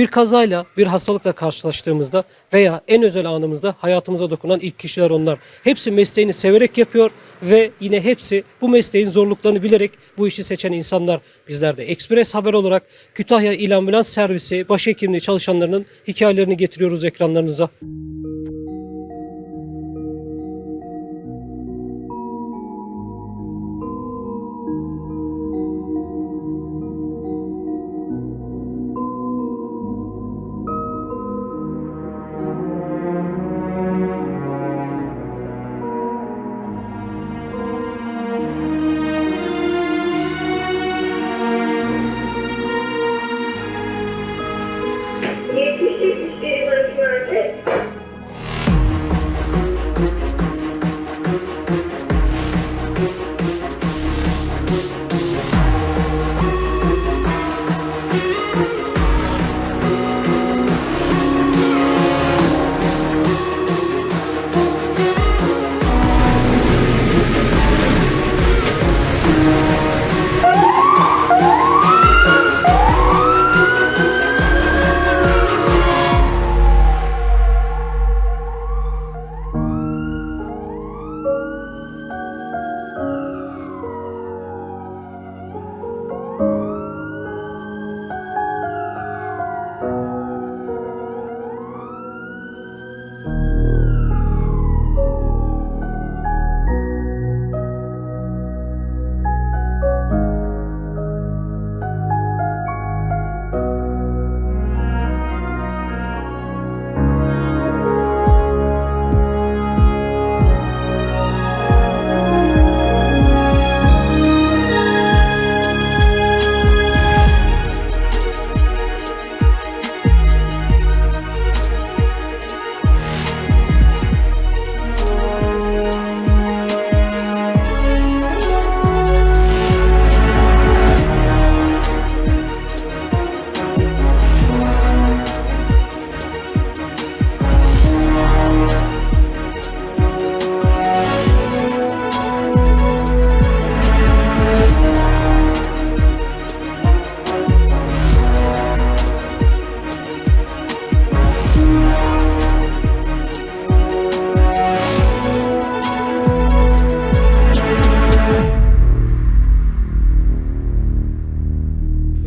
Bir kazayla, bir hastalıkla karşılaştığımızda veya en özel anımızda hayatımıza dokunan ilk kişiler onlar. Hepsi mesleğini severek yapıyor ve yine hepsi bu mesleğin zorluklarını bilerek bu işi seçen insanlar. Bizler de Express Haber olarak Kütahya İl Ambulans Servisi başhekimliği çalışanlarının hikayelerini getiriyoruz ekranlarınıza.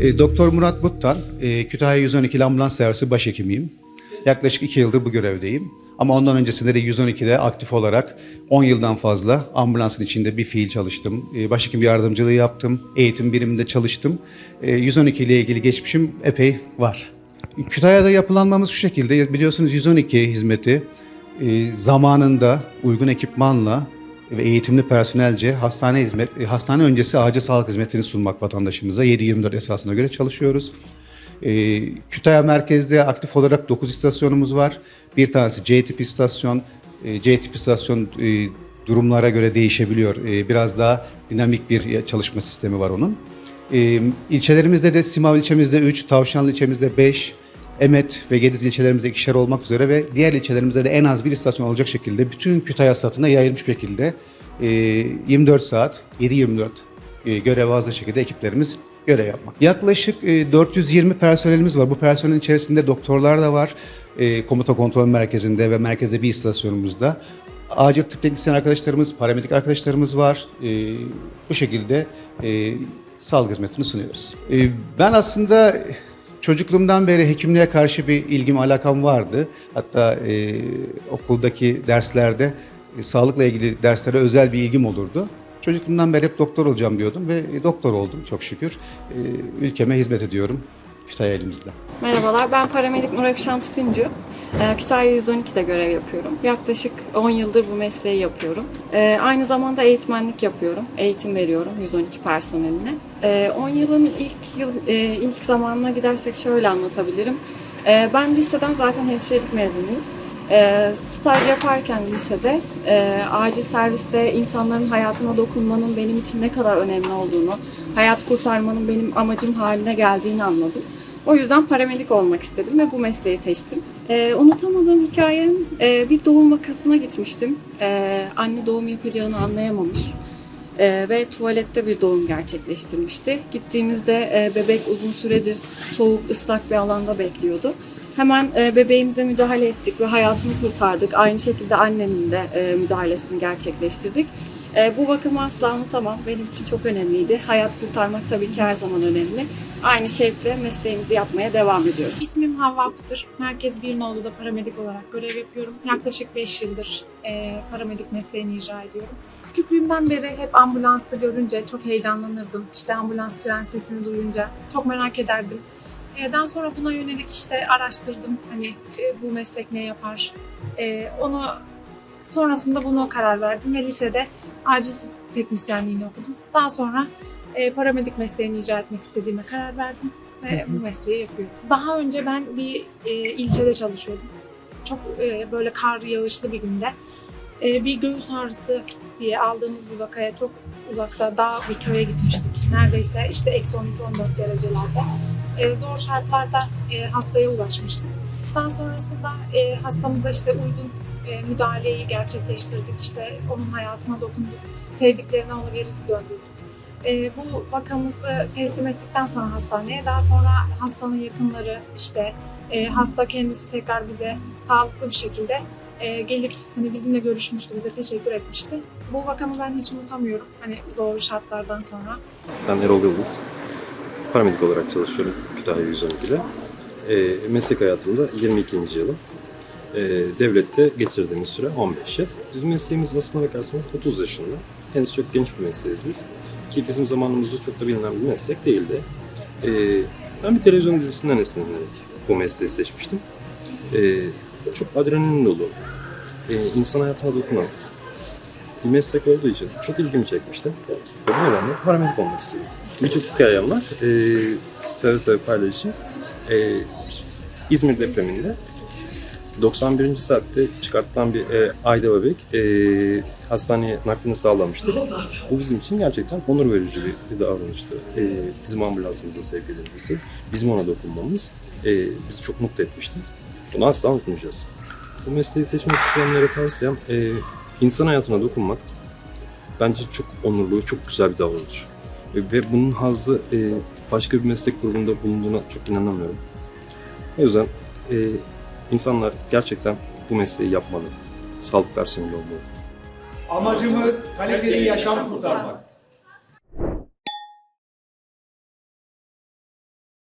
E, Doktor Murat Buttan, e, Kütahya 112 Ambulans Servisi Başhekimiyim. Yaklaşık iki yıldır bu görevdeyim. Ama ondan öncesinde de 112'de aktif olarak 10 yıldan fazla ambulansın içinde bir fiil çalıştım. E, başhekim yardımcılığı yaptım, eğitim biriminde çalıştım. E, 112 ile ilgili geçmişim epey var. Kütahya'da yapılanmamız şu şekilde, biliyorsunuz 112 hizmeti e, zamanında uygun ekipmanla ve eğitimli personelce hastane hizmet e, hastane öncesi acil sağlık hizmetini sunmak vatandaşımıza 7/24 esasına göre çalışıyoruz. Ee, Kütahya merkezde aktif olarak 9 istasyonumuz var. Bir tanesi C tip istasyon. Ee, C tip istasyon e, durumlara göre değişebiliyor. Ee, biraz daha dinamik bir çalışma sistemi var onun. Ee, ilçelerimizde de Simav ilçemizde 3, Tavşanlı ilçemizde 5, Emet ve Gediz ilçelerimizde ikişer olmak üzere ve diğer ilçelerimizde de en az bir istasyon olacak şekilde bütün Kütahya satına yayılmış şekilde e, 24 saat, 7-24 e, görev hazır şekilde ekiplerimiz görev yapmak. Yaklaşık e, 420 personelimiz var. Bu personelin içerisinde doktorlar da var. E, komuta kontrol merkezinde ve merkezde bir istasyonumuzda. Acil tıp teknisyen arkadaşlarımız, paramedik arkadaşlarımız var. E, bu şekilde e, sağlık hizmetini sunuyoruz. E, ben aslında çocukluğumdan beri hekimliğe karşı bir ilgim, alakam vardı. Hatta e, okuldaki derslerde e, sağlıkla ilgili derslere özel bir ilgim olurdu. Çocukluğumdan beri hep doktor olacağım diyordum ve doktor oldum çok şükür. E, ülkeme hizmet ediyorum Kütahya elimizde. Merhabalar, ben paramedik Nur Efşan Tütüncü. Ee, Kütahya 112'de görev yapıyorum. Yaklaşık 10 yıldır bu mesleği yapıyorum. Ee, Aynı zamanda eğitmenlik yapıyorum. Eğitim veriyorum 112 personeline. Ee, 10 yılın ilk yıl e, ilk zamanına gidersek şöyle anlatabilirim. Ee, Ben liseden zaten hemşirelik mezunuyum. Ee, staj yaparken lisede e, acil serviste insanların hayatına dokunmanın benim için ne kadar önemli olduğunu, hayat kurtarmanın benim amacım haline geldiğini anladım. O yüzden paramedik olmak istedim ve bu mesleği seçtim. Ee, unutamadığım hikayem e, bir doğum vakasına gitmiştim. Ee, anne doğum yapacağını anlayamamış. Ee, ve tuvalette bir doğum gerçekleştirmişti. Gittiğimizde e, bebek uzun süredir soğuk, ıslak bir alanda bekliyordu. Hemen e, bebeğimize müdahale ettik ve hayatını kurtardık. Aynı şekilde annenin de e, müdahalesini gerçekleştirdik. E, bu vakımı asla unutamam. Benim için çok önemliydi. Hayat kurtarmak tabii ki her zaman önemli. Aynı şevkle mesleğimizi yapmaya devam ediyoruz. İsmim Havva Pıtır. Merkez Birnoğlu'da paramedik olarak görev yapıyorum. Yaklaşık 5 yıldır e, paramedik mesleğini icra ediyorum. Küçüklüğümden beri hep ambulansı görünce çok heyecanlanırdım. İşte ambulans siren sesini duyunca çok merak ederdim. E, daha sonra buna yönelik işte araştırdım. Hani e, bu meslek ne yapar? E, onu sonrasında buna karar verdim ve lisede acil tıp teknisyenliğini okudum. Daha sonra e, paramedik mesleğini icra etmek istediğime karar verdim ve bu mesleği yapıyorum. Daha önce ben bir e, ilçede çalışıyordum. Çok e, böyle kar yağışlı bir günde e, bir göğüs ağrısı diye aldığımız bir vakaya çok uzakta dağ bir köye gitmiştik. Neredeyse işte eksi 13-14 derecelerde. E, zor şartlarda e, hastaya ulaşmıştık. Daha sonrasında e, hastamıza işte uygun e, müdahaleyi gerçekleştirdik. İşte onun hayatına dokunduk. Sevdiklerine onu geri döndürdük. E, bu vakamızı teslim ettikten sonra hastaneye, daha sonra hastanın yakınları işte e, hasta kendisi tekrar bize sağlıklı bir şekilde e, gelip hani bizimle görüşmüştü, bize teşekkür etmişti. Bu vakamı ben hiç unutamıyorum. Hani zor şartlardan sonra. Ben Erol Yıldız. Paramedik olarak çalışıyorum Kütahya 112'de. E, meslek hayatımda 22. yılım. E, devlette geçirdiğimiz süre 15 yıl. Bizim mesleğimiz aslına bakarsanız 30 yaşında. Henüz çok genç bir mesleğiz biz. Ki bizim zamanımızda çok da bilinen bir meslek değildi. E, ben bir televizyon dizisinden esinlenerek bu mesleği seçmiştim. E, çok adrenalin dolu, e, insan hayatına dokunan bir meslek olduğu için çok ilgimi çekmişti. Ve bu nedenle paramedik olmak istedim. Birçok hikayem var. Ee, seve seve paylaşayım. Ee, İzmir depreminde 91. saatte çıkartılan bir e, ayda bebek e, hastaneye naklini sağlamıştı. Bu bizim için gerçekten onur verici bir, davranıştı. E, bizim ambulansımızla sevk edilmesi, bizim ona dokunmamız e, bizi çok mutlu etmişti. Bunu asla unutmayacağız. Bu mesleği seçmek isteyenlere tavsiyem e, insan hayatına dokunmak bence çok onurlu, çok güzel bir davranış. E, Ve bunun hazzı e, başka bir meslek grubunda bulunduğuna çok inanamıyorum. O yüzden e, insanlar gerçekten bu mesleği yapmalı. Sağlık personeli olmalı. Amacımız kaliteli yaşam kurtarmak.